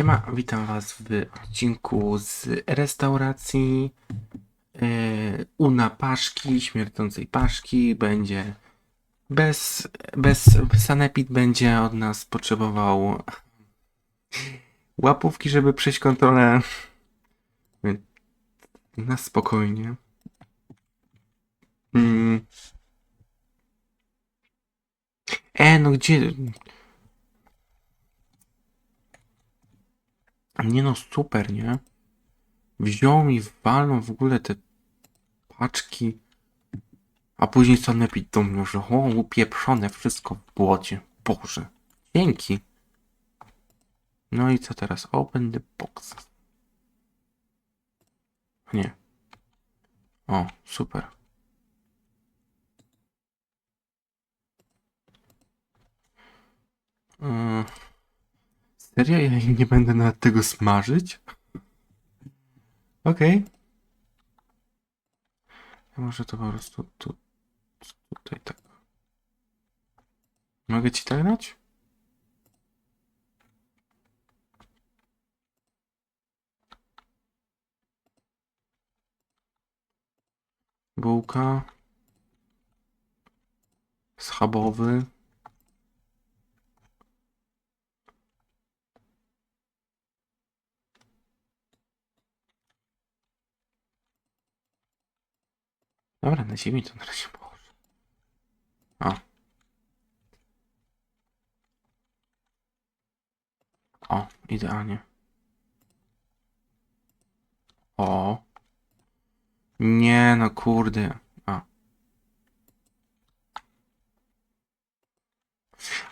Siema, witam Was w odcinku z restauracji yy, Una Paszki, śmierdzącej Paszki. Będzie bez, bez Sanepid będzie od nas potrzebował łapówki, żeby przejść kontrolę. Na spokojnie. Mm. E, no gdzie... Nie no, super, nie? Wziął mi, walnął w ogóle te paczki, a później sanepid do mnie, że o, upieprzone wszystko w błocie. Boże, dzięki. No i co teraz? Open the box. Nie. O, super. Yy. Serio? Ja nie będę nawet tego smażyć? Okej. Ja może to po prostu tu, tutaj tak. Mogę ci tak dać? Bułka. Schabowy. Dobra, na ziemi to na razie położę. O. O, idealnie. O. Nie no, kurde. A.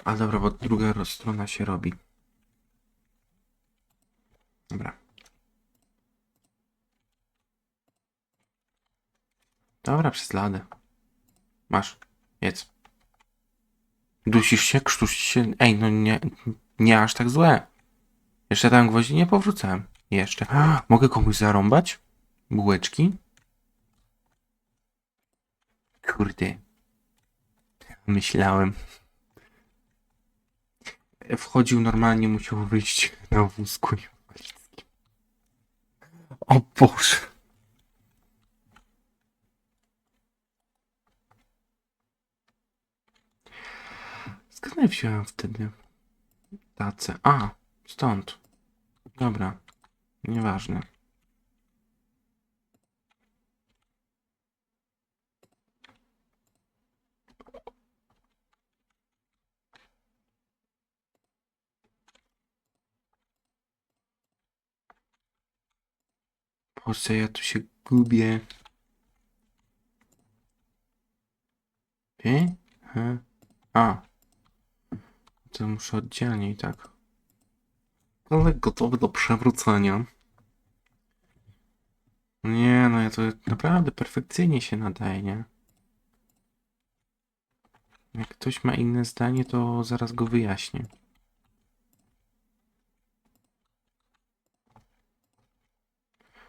A dobra, bo druga strona się robi. Dobra. Dobra, przez ladę. Masz. Jedz. Dusisz się, krztusisz się. Ej, no nie, nie aż tak złe. Jeszcze tam gwoździ nie powrzucałem. Jeszcze. Mogę komuś zarąbać? Bułeczki? Kurde. Myślałem. Wchodził normalnie, musiał wyjść na wózku. O Boże. Skąd ja wziąłem wtedy tacę? A, stąd. Dobra, nieważne. Co ja tu się gubię? Ty? He? A. To muszę oddzielnie i tak. Ale gotowy do przewrócenia. Nie, no ja to naprawdę perfekcyjnie się nadaje, nie? Jak ktoś ma inne zdanie, to zaraz go wyjaśnię.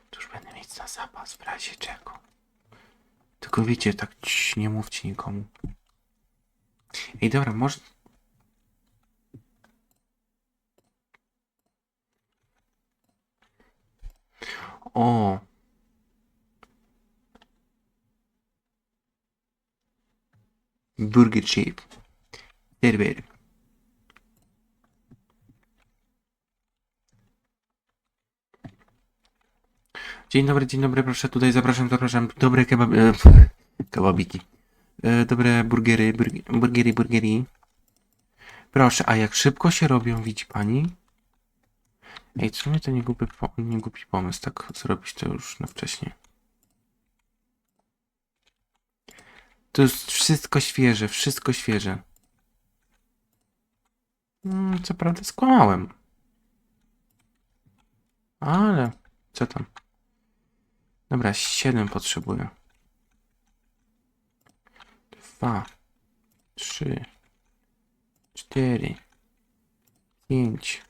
To już będę mieć na zapas w razie czego. Tylko wiecie, tak cii, nie mówcie nikomu. Ej, dobra, może... O! Burger Shape. Serwer. Dzień dobry, dzień dobry, proszę tutaj zapraszam, zapraszam. Dobre kebab... E, kebabiki. E, dobre burgery, burg, burgery, burgery. Proszę, a jak szybko się robią, widzi pani? Ej, co mnie to nie głupi, nie głupi pomysł, tak zrobić to już na wcześniej. To jest wszystko świeże, wszystko świeże. Mm, co prawda skłamałem. Ale, co tam? Dobra, siedem potrzebuję. Dwa, trzy, cztery, pięć.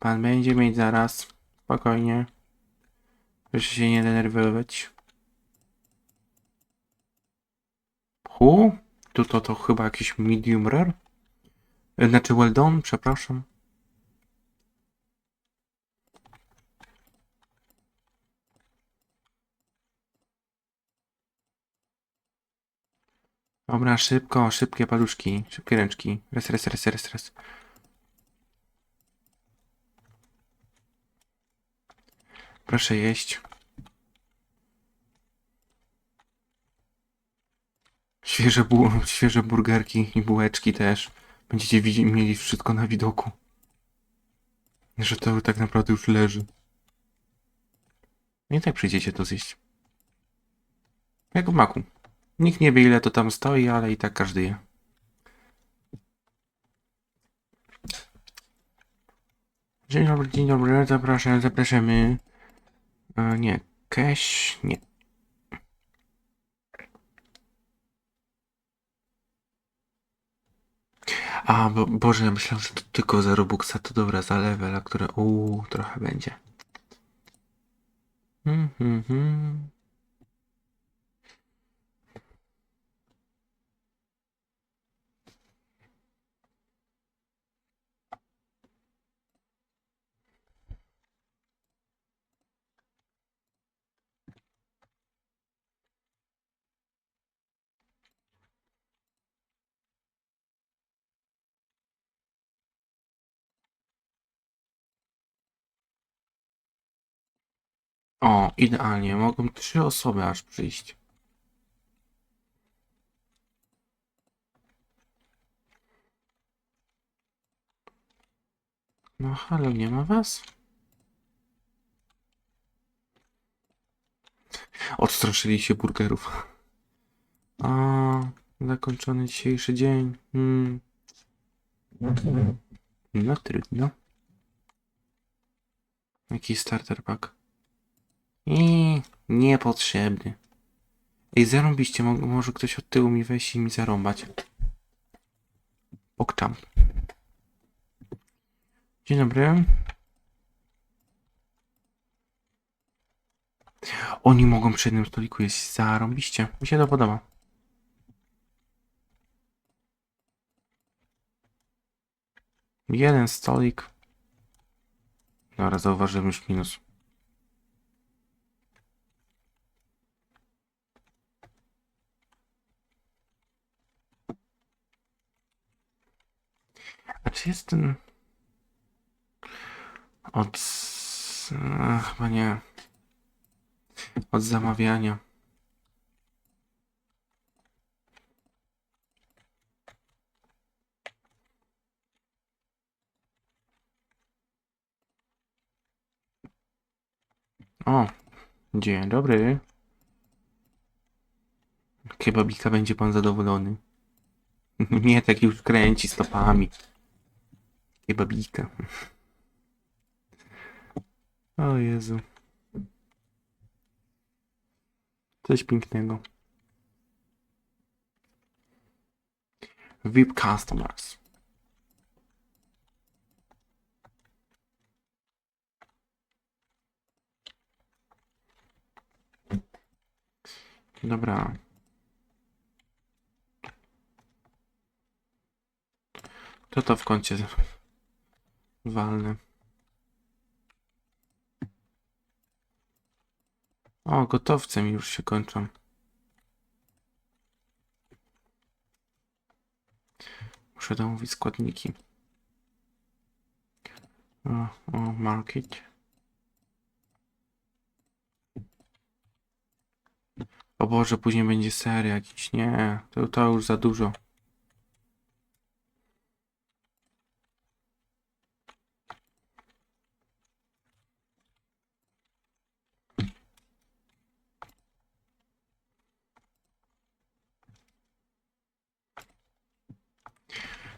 Pan będzie mieć zaraz. Spokojnie. Proszę się nie denerwować. Hu? Tu to, to chyba jakiś medium rare? E, Znaczy well done, przepraszam. Dobra, szybko, szybkie paluszki, szybkie ręczki. Res, res, res, res, res. Proszę jeść. Świeże, bu świeże burgerki i bułeczki też. Będziecie mieli wszystko na widoku. Że to tak naprawdę już leży. I tak przyjdziecie to zjeść. Jak w maku. Nikt nie wie ile to tam stoi, ale i tak każdy je. Dzień dobry, dzień dobry, zapraszam, zapraszamy. Nie, cash, nie. A, bo, Boże, ja myślałem, że to tylko za Robuxa, to dobra, za level, a które, uuu, trochę będzie. Mhm, mhm. O, idealnie, mogą trzy osoby aż przyjść. No halo, nie ma was? Odstraszyli się burgerów. A, zakończony dzisiejszy dzień. Hmm. No trudno. Jaki starter pack? I niepotrzebny. Ej, zarąbiście, mo- może ktoś od tyłu mi wejść i mi zarąbać. Okczam. Dzień dobry. Oni mogą przy jednym stoliku jeść zarąbiście. Mi się to podoba. Jeden stolik. Dobra, zauważyłem już minus. Czy jest ten... Od... Chyba nie. Od zamawiania. O, dzień dobry. Kebabika będzie pan zadowolony. Nie, tak już kręci stopami. Kebabika. O Jezu. Coś pięknego. VIP customers. Dobra. To to w kącie walne. O, gotowce mi już się kończą. Muszę domówić składniki. O, o market. O Boże, później będzie ser jakiś. Nie, to, to już za dużo.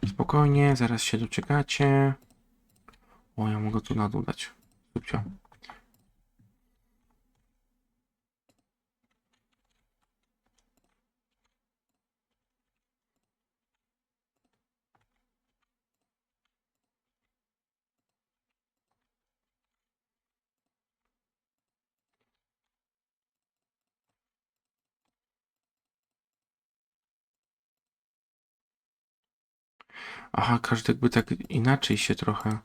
Spokojnie, zaraz się doczekacie. O, ja mogę tu na dół dać. Szybcio. Aha, każdy jakby tak inaczej się trochę.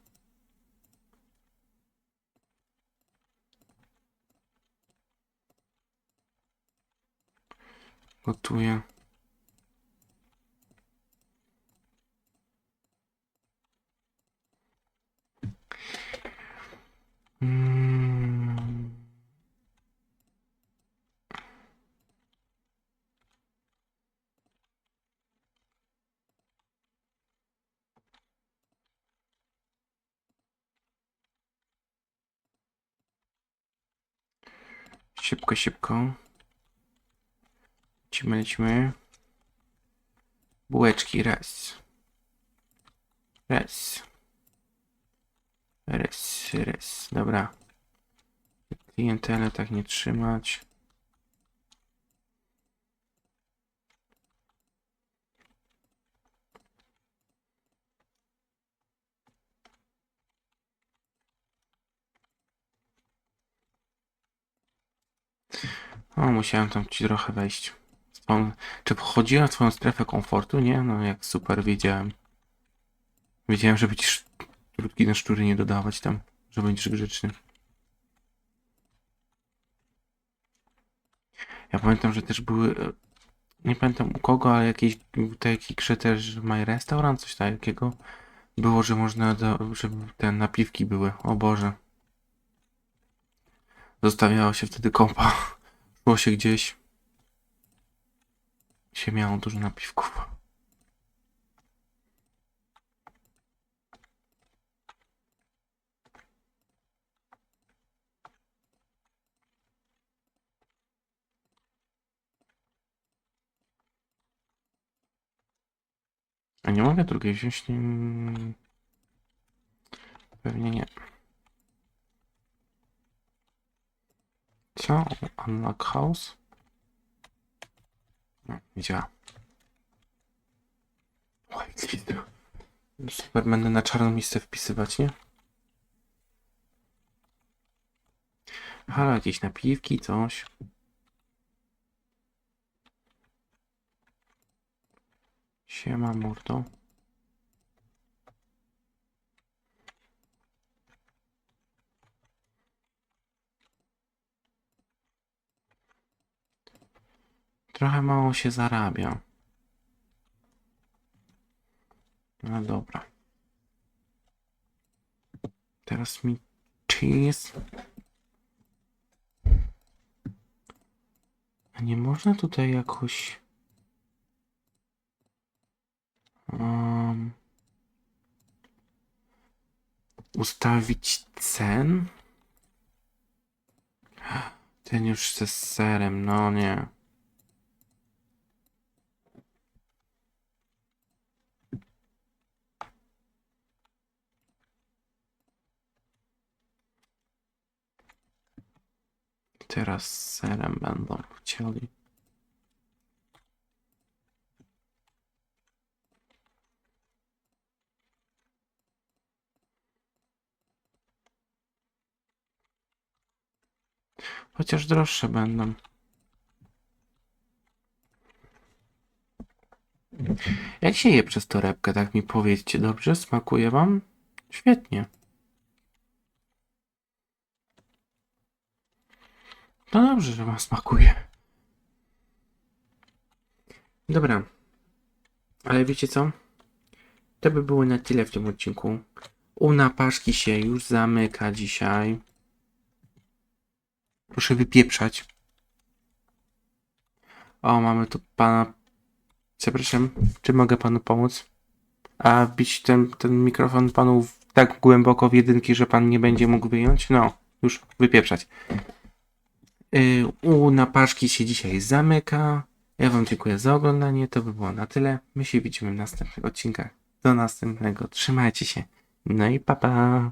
Gotuje. Mm. Szybko, szybko. Lecimy, lecimy. Bułeczki, raz. Raz. Raz, raz. Dobra. Klientelę tak nie trzymać. O, musiałem tam ci trochę wejść. Czy wchodziłem w swoją strefę komfortu? Nie? No jak super, wiedziałem. Wiedziałem, żeby ci sztrutki na szczury nie dodawać tam, że będziesz grzeczny. Ja pamiętam, że też były, e, nie pamiętam u kogo, ale jakiejś w takiej grze też My Restaurant, coś takiego było, że można, do, żeby te napiwki były. O Boże. Zostawiało się wtedy kompa. Szło się gdzieś. Się miało dużo napiwków. A nie mogę drugiej wziąć? Nie... Pewnie nie. Co? Unlock house? No, nie działa. Oj. Super, będę na czarną listę wpisywać, nie? Halo, jakieś napiwki, coś. Siema, mordo. Trochę mało się zarabia. No dobra. Teraz mi cheese. A nie można tutaj jakoś... Um, ustawić cen? Ten już ze serem, no nie. Teraz serem będą chcieli. Chociaż droższe będą. Jak się je przez torebkę, tak mi powiedzcie, dobrze? Smakuje wam? Świetnie. No dobrze, że wam smakuje. Dobra. Ale wiecie co? To by było na tyle w tym odcinku. U napaszki się już zamyka dzisiaj. Proszę wypieprzać. O, mamy tu pana. Przepraszam, czy mogę panu pomóc? A bić ten, ten mikrofon panu tak głęboko w jedynki, że pan nie będzie mógł wyjąć? No, już wypieprzać. Yy, u napaszki się dzisiaj zamyka. Ja wam dziękuję za oglądanie. To by było na tyle. My się widzimy w następnych odcinkach. Do następnego. Trzymajcie się. No i pa pa.